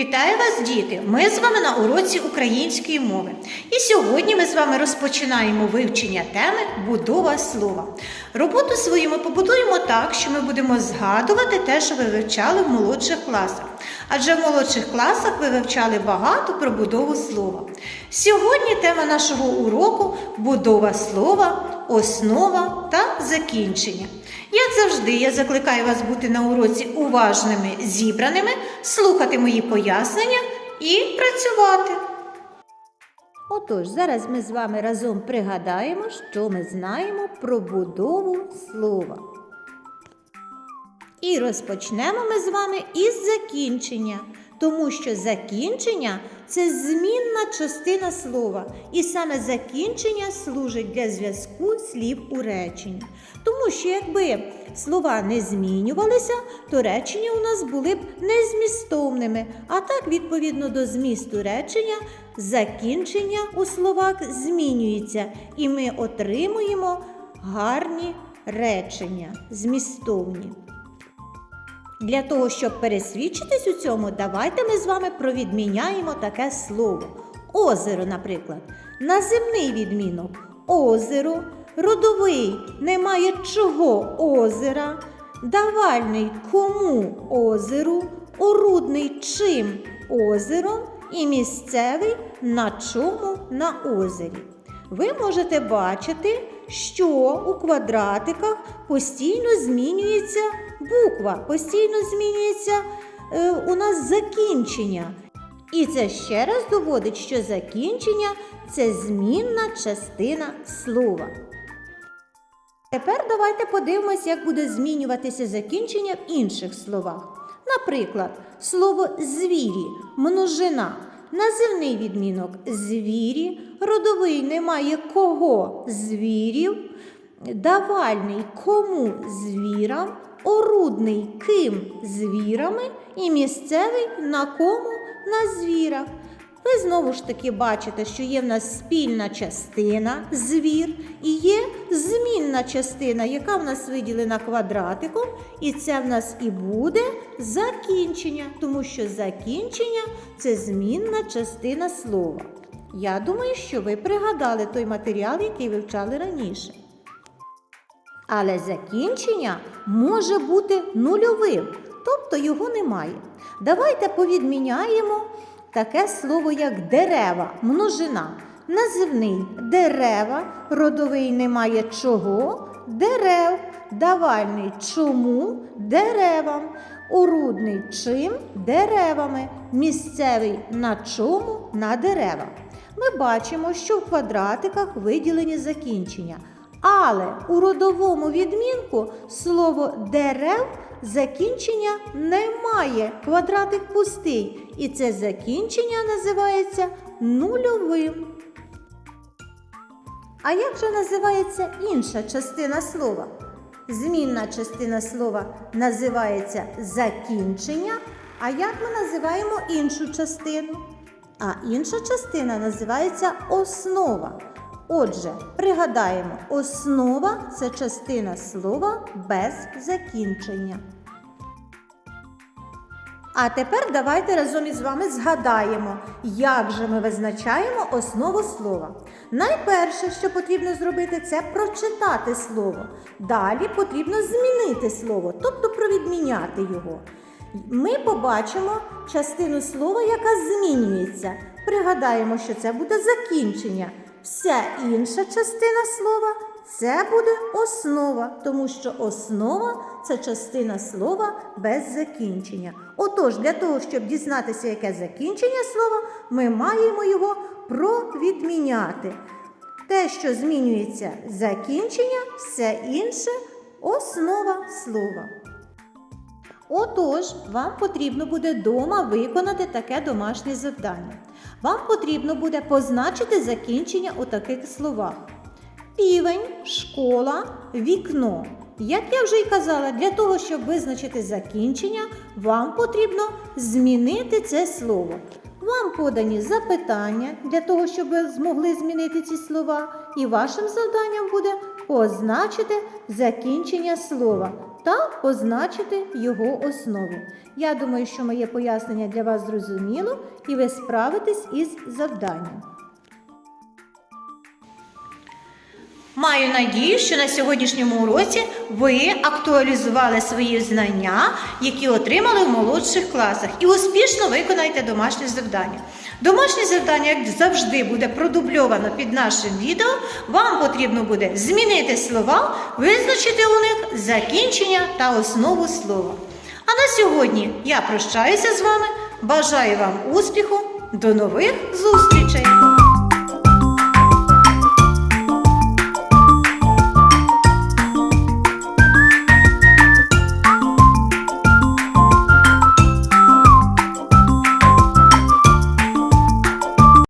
Вітаю вас, діти! Ми з вами на уроці української мови. І сьогодні ми з вами розпочинаємо вивчення теми будова слова. Роботу свою ми побудуємо так, що ми будемо згадувати те, що ви вивчали в молодших класах. Адже в молодших класах ви вивчали багато про будову слова. Сьогодні тема нашого уроку будова слова, основа та закінчення. Як завжди, я закликаю вас бути на уроці уважними, зібраними, слухати мої пояснення і працювати. Отож, зараз ми з вами разом пригадаємо, що ми знаємо про будову слова. І розпочнемо ми з вами із закінчення, тому що закінчення це змінна частина слова, і саме закінчення служить для зв'язку слів у реченні. Тому що якби слова не змінювалися, то речення у нас були б незмістовними. А так, відповідно до змісту речення, закінчення у словах змінюється, і ми отримуємо гарні речення, змістовні. Для того, щоб пересвідчитись у цьому, давайте ми з вами провідміняємо таке слово. Озеро, наприклад. Наземний відмінок озеро, родовий немає чого озера, давальний кому озеру, орудний чим озером і місцевий на чому на озері. Ви можете бачити, що у квадратиках постійно змінюється буква, постійно змінюється е, у нас закінчення. І це ще раз доводить, що закінчення це змінна частина слова. Тепер давайте подивимось, як буде змінюватися закінчення в інших словах. Наприклад, слово звірі, множина, називний відмінок звірі, родовий немає кого звірів, давальний кому звірам, орудний ким звірами? І місцевий на кому? На звірах. Ви знову ж таки бачите, що є в нас спільна частина звір і є змінна частина, яка в нас виділена квадратиком, і це в нас і буде закінчення, тому що закінчення це змінна частина слова. Я думаю, що ви пригадали той матеріал, який вивчали раніше. Але закінчення може бути нульовим, тобто його немає. Давайте повідміняємо таке слово, як дерева, множина. Називний дерева, родовий немає чого, дерев, давальний чому деревам, орудний чим деревами, місцевий на чому на деревах. Ми бачимо, що в квадратиках виділені закінчення. Але у родовому відмінку слово дерев закінчення немає. Квадратик пустий. І це закінчення називається нульовим. А як же називається інша частина слова? Змінна частина слова називається закінчення. А як ми називаємо іншу частину? А інша частина називається основа. Отже, пригадаємо, основа це частина слова без закінчення. А тепер давайте разом із вами згадаємо, як же ми визначаємо основу слова. Найперше, що потрібно зробити, це прочитати слово. Далі потрібно змінити слово, тобто провідміняти його. Ми побачимо частину слова, яка змінюється. Пригадаємо, що це буде закінчення. Вся інша частина слова це буде основа, тому що основа це частина слова без закінчення. Отож, для того, щоб дізнатися, яке закінчення слова, ми маємо його провідміняти. Те, що змінюється закінчення, все інше основа слова. Отож, вам потрібно буде вдома виконати таке домашнє завдання. Вам потрібно буде позначити закінчення у таких словах: півень, школа, вікно. Як я вже й казала, для того, щоб визначити закінчення, вам потрібно змінити це слово. Вам подані запитання для того, щоб ви змогли змінити ці слова, і вашим завданням буде позначити закінчення слова. Та позначити його основу. Я думаю, що моє пояснення для вас зрозуміло і ви справитесь із завданням. Маю надію, що на сьогоднішньому уроці ви актуалізували свої знання, які отримали в молодших класах, і успішно виконаєте домашнє завдання. Домашнє завдання, як завжди, буде продубльовано під нашим відео. Вам потрібно буде змінити слова, визначити у них закінчення та основу слова. А на сьогодні я прощаюся з вами. Бажаю вам успіху. До нових зустрічей!